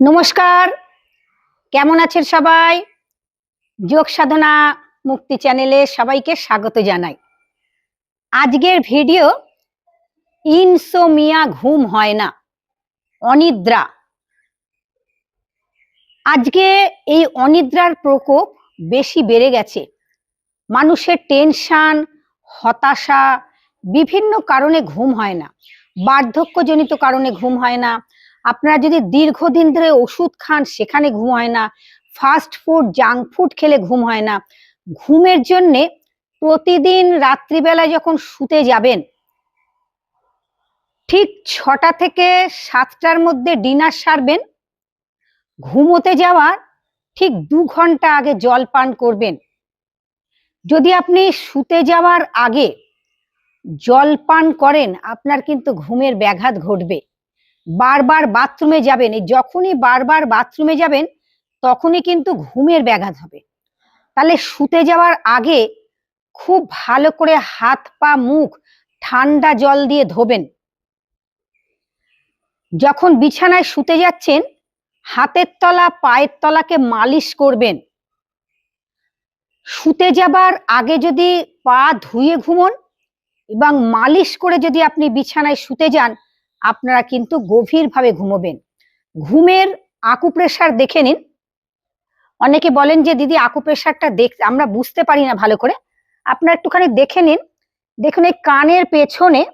নমস্কার। কেমন আছেন সবাই? যোগ সাধনা মুক্তি চ্যানেলে সবাইকে স্বাগত জানাই। আজকের ভিডিও, ইনসোমিয়া ঘুম হয় না, অনিদ্রা। আজকে এই অনিদ্রার প্রকোপ বেশি বেড়ে গেছে। মানুষের টেনশান, হতাশা, বিভিন্ন কারণে ঘুম হয় না, বার্ধক্যজনিত কারণে ঘুম হয় না আপনারা যদি দীর্ঘদিন ধরে ওষুধ খান, সেখানে ঘুম হয় না। ফাস্ট ফুড জাঙ্ক ফুড খেলে ঘুম হয় না। ঘুমের জন্যে প্রতিদিন রাত্রিবেলা যখন শুতে যাবেন, ঠিক ছটা থেকে সাতটার মধ্যে ডিনার সারবেন। ঘুমোতে যাওয়ার ঠিক দু ঘণ্টা আগে জল পান করবেন। যদি আপনি শুতে যাওয়ার আগে জল পান করেন, আপনার কিন্তু ঘুমের ব্যাঘাত ঘটবে। বারবার বাথরুমে যাবেন যখনই বারবার বাথরুমে যাবেন, তখনই কিন্তু ঘুমের ব্যাঘাত হবে। তাহলে শুতে যাওয়ার আগে খুব ভালো করে হাত, পা, মুখ ঠান্ডা জল দিয়ে ধোবেন। যখন বিছানায় শুতে যাচ্ছেন, হাতের তলা, পায়ের তলাকে মালিশ করবেন। শুতে যাবার আগে যদি পা ধুয়ে ঘুমন এবং মালিশ করে যদি আপনি বিছানায় শুতে যান আপনারা কিন্তু গভীরভাবে ঘুমোবেন। ঘুমের আকুপ্রেশার দেখে নিন। অনেকে বলেন যে, দিদি আকুপ্রেশারটা দেখ আমরা বুঝতে পারি না ভালো করে। আপনারা একটুখানি দেখে নিন। দেখুন, এই কানের পেছনে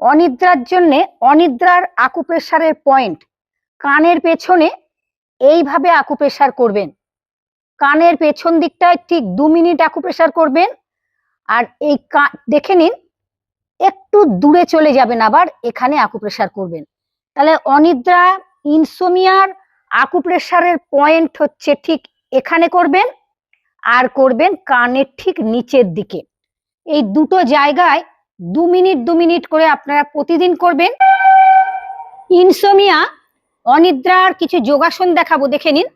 অনিদ্রার জন্যে, অনিদ্রার আকুপ্রেশারের পয়েন্ট কানের পেছনে এইভাবে আকুপ্রেশার করবেন। কানের পেছন দিকটায় ঠিক দু মিনিট আকুপ্রেশার করবেন। আর এই দেখে নিন একটু দূরে চলে যাবেন আবার এখানে আকুপ্রেশার করবেন। তাহলে অনিদ্রা ইনসোমিয়ার আকুপ্রেশারের পয়েন্ট হচ্ছে ঠিক এখানে করবেন আর করবেন কানের ঠিক নিচের দিকে। এই দুটো জায়গায় দু মিনিট দু মিনিট করে আপনারা প্রতিদিন করবেন। ইনসোমিয়া অনিদ্রার কিছু যোগাসন দেখাবো, দেখে নিন।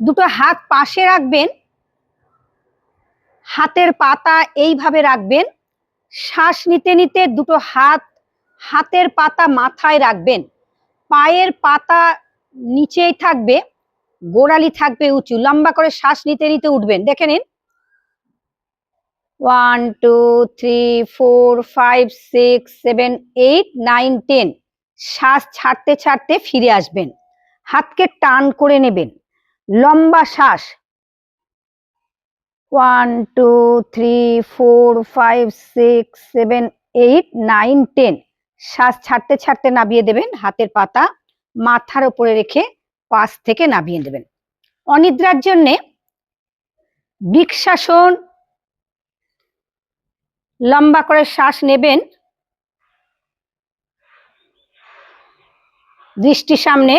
দুটো হাত পাশে রাখবেন, হাতের পাতা এইভাবে রাখবেন। শ্বাস নিতে নিতে দুটো হাত, হাতের পাতা মাথায় রাখবেন। পায়ের পাতা নিচেই থাকবে, গোড়ালি থাকবে উঁচু। লম্বা করে শ্বাস নিতে নিতে উঠবেন। দেখে নিন। One, two, three, four, five, six, seven, eight, nine, ten. শ্বাস ছাড়তে ছাড়তে ফিরে আসবেন। হাতকে টান করে নেবেন। লম্বা শ্বাস one, two, three, four, five, six, seven, eight, nine, ten. শ্বাস ছাড়তে ছাড়তে নাবিয়ে দেবেন হাতের পাতা মাথার উপরে রেখে পাশ থেকে নাবিয়ে দেবেন। অনিদ্রার জন্যে বৃক্ষাসন, লম্বা করে শ্বাস নেবেন। দৃষ্টি সামনে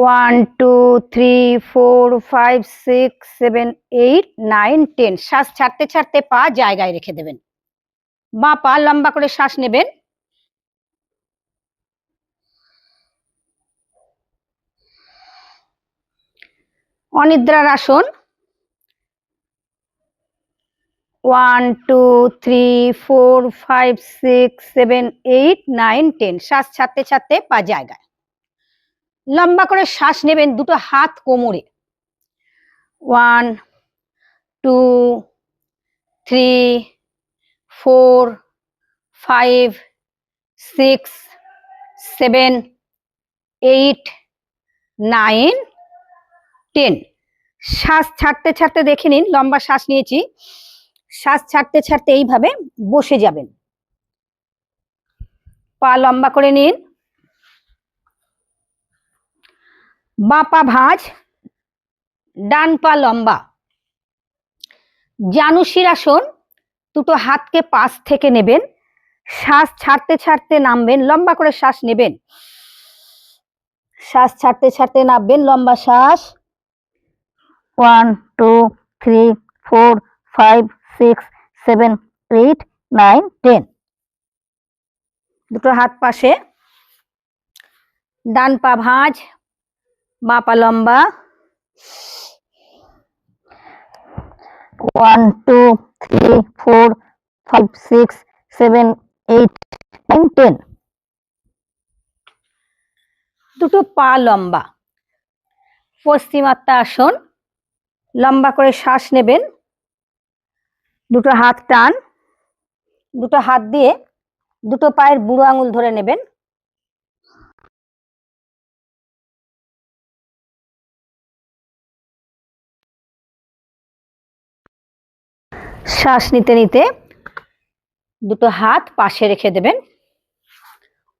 one, two, three, four, five, six, seven, eight, nine, ten. শ্বাস ছাড়তে ছাড়তে পা জায়গায় রেখে দেবেন। বা পা লম্বা করে শ্বাস নেবেন। অনিদ্রার আসন। One, two, three, four, five, six, seven, eight, nine, ten. শ্বাস ছাড়তে ছাড়তে পা জায়গায়। লম্বা করে শ্বাস নেবেন দুটো হাত কোমরে। One, two, three, four, five, six, seven, eight, nine, ten. শ্বাস ছাড়তে ছাড়তে দেখে নিন, লম্বা শ্বাস নিয়েছি। শ্বাস ছাড়তে ছাড়তে এইভাবে বসে যাবেন। পা লম্বা করে নিন। বাঁ পা ভাঁজ, ডান পা লম্বা। জানুশির আসন দুটো হাতকে পাশ থেকে নেবেন, শ্বাস ছাড়তে ছাড়তে নামবেন, লম্বা করে শ্বাস নেবেন। শ্বাস ছাড়তে ছাড়তে নামবেন, লম্বা শ্বাস। One, two, three, four, five, six, seven, eight, nine, ten. দুটো হাত পাশে। ডান পা ভাঁজ বাঁ পা লম্বা। One two three four five six seven eight nine ten দুটো পা লম্বা। পশ্চিমাত্মা আসন। লম্বা করে শ্বাস নেবেন। দুটো হাত টান। দুটো হাত দিয়ে দুটো পায়ের বুড়ো আঙুল ধরে নেবেন। শ্বাস নিতে নিতে দুটো হাত পাশে রেখে দেবেন।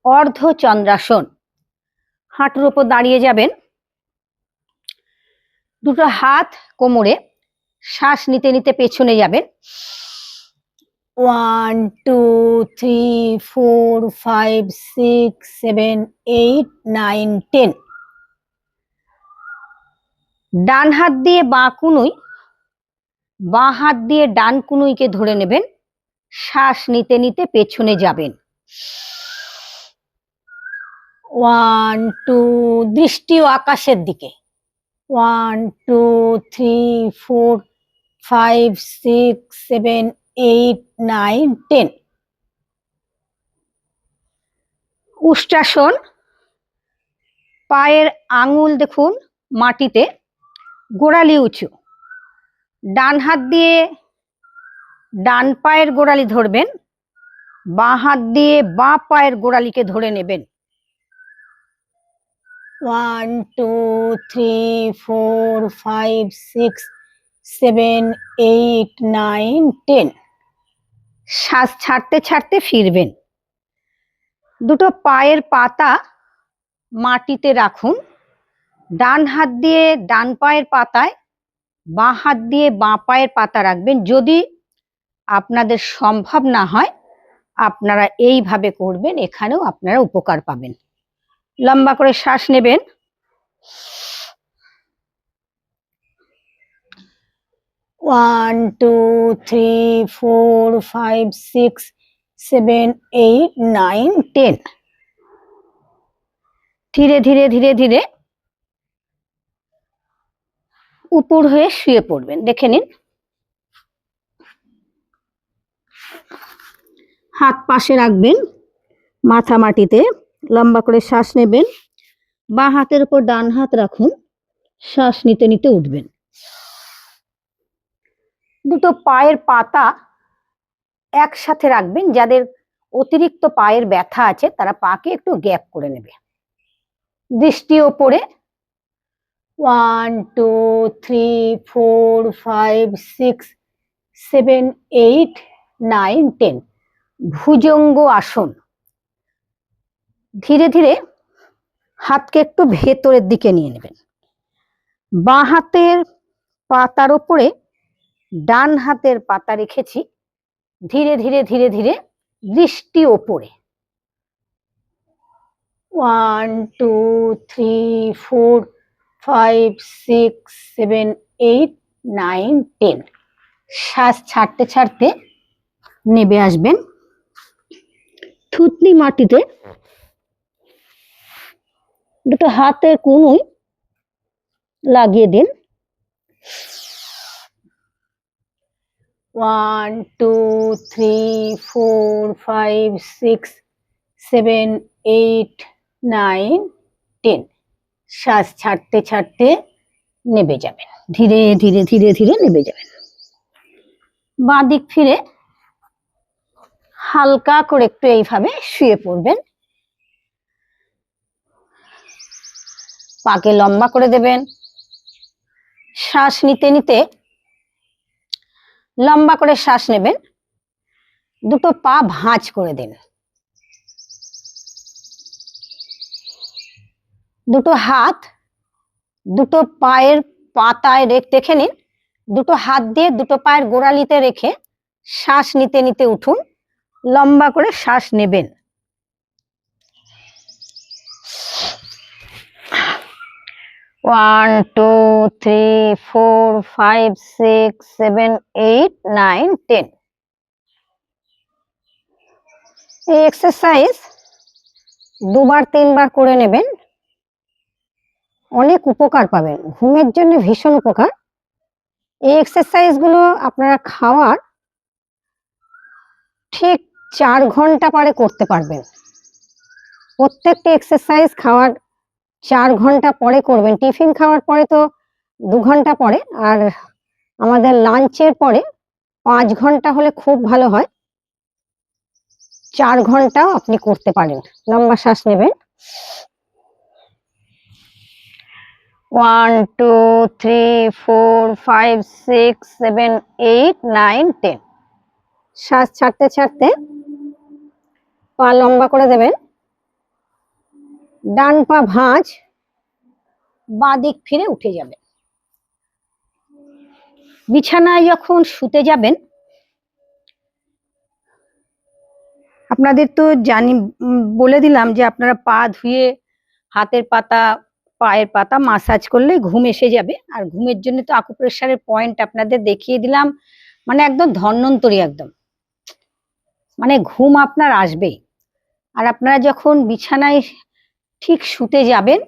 অর্ধ চন্দ্রাসন হাঁটুর উপর দাঁড়িয়ে যাবেন। দুটো হাত কোমরে শ্বাস নিতে নিতে পেছনে যাবেন। One, two, three, four, five, six, seven, eight, nine, ten. ডান হাত দিয়ে বাঁ কুনুই বাঁ হাত দিয়ে ডান কুনুইকে ধরে নেবেন। শ্বাস নিতে নিতে পেছনে যাবেন। ওয়ান, টু দৃষ্টিও আকাশের দিকে। One, two, three, four, five, six, seven, eight, nine, ten. উষ্ট্রাসন, পায়ের আঙুল দেখুন মাটিতে, গোড়ালি উঁচু। ডান হাত দিয়ে ডান পায়ের গোড়ালি ধরবেন বাঁ হাত দিয়ে বাঁ পায়ের গোড়ালিকে ধরে নেবেন। One two three four five six seven eight nine ten. শ্বাস ছাড়তে ছাড়তে ফিরবেন। দুটো পায়ের পাতা মাটিতে রাখুন। ডান হাত দিয়ে ডান পায়ের পাতায় বাঁ হাত দিয়ে বাঁ পায়ের পাতা রাখবেন। যদি আপনাদের সম্ভব না হয় আপনারা এইভাবে করবেন এখানেও আপনারা উপকার পাবেন। লম্বা করে শ্বাস নেবেন। One two three four five six seven eight nine ten. ধীরে ধীরে ধীরে ধীরে উপর হয়ে শুয়ে পড়বেন। দেখে নিন। হাত পাশে রাখবেন, মাথা মাটিতে লম্বা করে শ্বাস নেবেন, বাঁ হাতের উপর ডান হাত রাখুন, শ্বাস নিতে নিতে উঠবেন। দুটো পায়ের পাতা একসাথে রাখবেন, যাদের অতিরিক্ত পায়ের ব্যথা আছে, তারা পাকে একটু গ্যাপ করে নেবে। দৃষ্টি ওপরে one, two, three, four, five, six, seven, eight, nine, ten. ভুজঙ্গ আসন। ধীরে ধীরে হাতকে একটু ভেতরের দিকে নিয়ে নেবেন। বাঁ হাতের পাতার ওপরে ডান হাতের পাতা রেখেছি। ধীরে ধীরে ধীরে ধীরে দৃষ্টি ওপরে। One, two, three, four five six seven eight nine ten শ্বাস ছাড়তে ছাড়তে নেবে আসবেন। থুতনি মাটিতে দুটো হাতের কুনুই লাগিয়ে দিন। One, two, three, four, five, six, seven, eight, nine, ten. শ্বাস ছাড়তে ছাড়তে নেবে যাবেন। ধীরে ধীরে ধীরে ধীরে নেবে যাবেন। বাঁ দিক ফিরে হালকা করে একটু এইভাবে শুয়ে পড়বেন। পাকে লম্বা করে দেবেন। শ্বাস নিতে নিতে লম্বা করে শ্বাস নেবেন। দুটো পা ভাঁজ করে দিন। দুটো হাত দুটো পায়ের পাতায় রেখ, দেখে নিন। দুটো হাত দিয়ে দুটো পায়ের গোড়ালিতে রেখে শ্বাস নিতে নিতে উঠুন। লম্বা করে শ্বাস নেবেন। One, two, three, four, five, six, seven, eight, nine, ten. এই এক্সারসাইজ দুবার, তিনবার করে নেবেন। অনেক উপকার পাবেন। ঘুমের জন্য ভীষণ উপকার। এই এক্সারসাইজগুলো আপনারা খাওয়ার ঠিক চার ঘণ্টা পরে করতে পারবেন। প্রত্যেকটা এক্সারসাইজ খাওয়ার চার ঘণ্টা পরে করবেন। টিফিন খাওয়ার পরে তো দু ঘণ্টা পরে, আর আমাদের লাঞ্চের পরে পাঁচ ঘণ্টা হলে খুব ভালো হয়। চার ঘন্টাও আপনি করতে পারেন। লম্বা শ্বাস নেবেন। One, two, three, four, five, six, seven, eight, nine, ten. শ্বাস ছাড়তে ছাড়তে পা লম্বা করে দেবেন। ডান পা ভাঁজ, বাঁ দিক ফিরে উঠে যাবে। বিছানায় যখন শুতে যাবেন, আপনাদের তো জানি বলে দিলাম যে আপনারা পা ধুয়ে হাতের পাতা পায়ের পাতা মাসাজ করলে ঘুম এসে যাবে। আর ঘুমের জন্য তো আকুপ্রেশারের পয়েন্ট আপনাদের দেখিয়ে দিলাম। মানে একদম ধন্বন্তরী একদম। মানে ঘুম আপনার আসবেই। আর আপনারা যখন বিছানায় ঠিক শুতে যাবেন,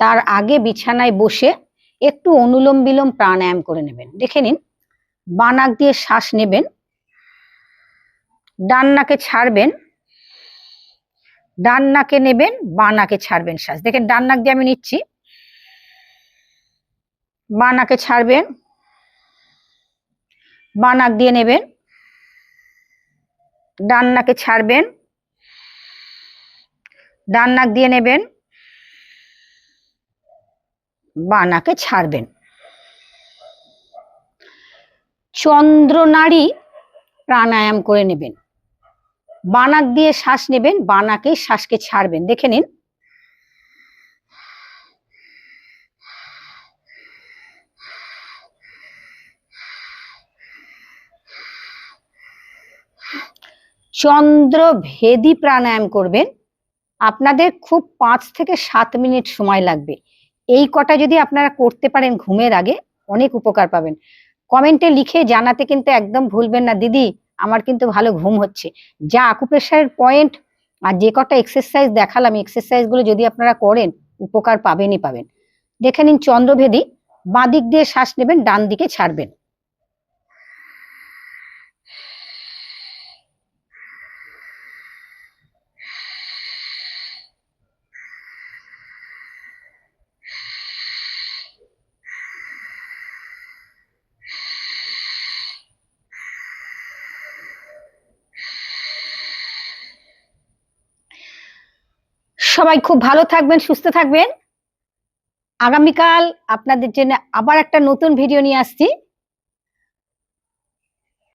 তার আগে বিছানায় বসে একটু অনুলোম বিলোম প্রাণায়াম করে নেবেন। দেখে নিন বানাক দিয়ে শ্বাস নেবেন, ডান নাকে ছাড়বেন ডান নাকে নেবেন, বাঁ নাকে ছাড়বেন শ্বাস দেখেন, ডান নাক দিয়ে আমি নিচ্ছি। বাঁ নাকে ছাড়বেন, বাঁ নাক দিয়ে নেবেন, ডান নাকে ছাড়বেন, ডান নাক দিয়ে নেবেন, বাঁ নাকে ছাড়বেন। চন্দ্রনাড়ী প্রাণায়াম করে নেবেন। বানাক দিয়ে শ্বাস নেবেন, বানাকে শ্বাসকে ছাড়বেন। দেখে নিন। চন্দ্র ভেদি প্রাণায়াম করবেন। আপনাদের খুব পাঁচ থেকে সাত মিনিট সময় লাগবে। এই কটা যদি আপনারা করতে পারেন ঘুমের আগে, অনেক উপকার পাবেন। কমেন্টে লিখে জানাতে কিন্তু একদম ভুলবেন না। দিদি আমার কিন্তু ভালো ঘুম হচ্ছে। যা আকুপ্রেশারের পয়েন্ট আর যে কটা এক্সারসাইজ দেখালাম এক্সারসাইজগুলো যদি আপনারা করেন, উপকার পাবেনই পাবেন। দেখে নিন চন্দ্রভেদী বাঁ দিক দিয়ে শ্বাস নেবেন, ডান দিকে ছাড়বেন। সবাই খুব ভালো থাকবেন, সুস্থ থাকবেন। আগামীকাল আপনাদের জন্য আবার একটা নতুন ভিডিও নিয়ে আসছি।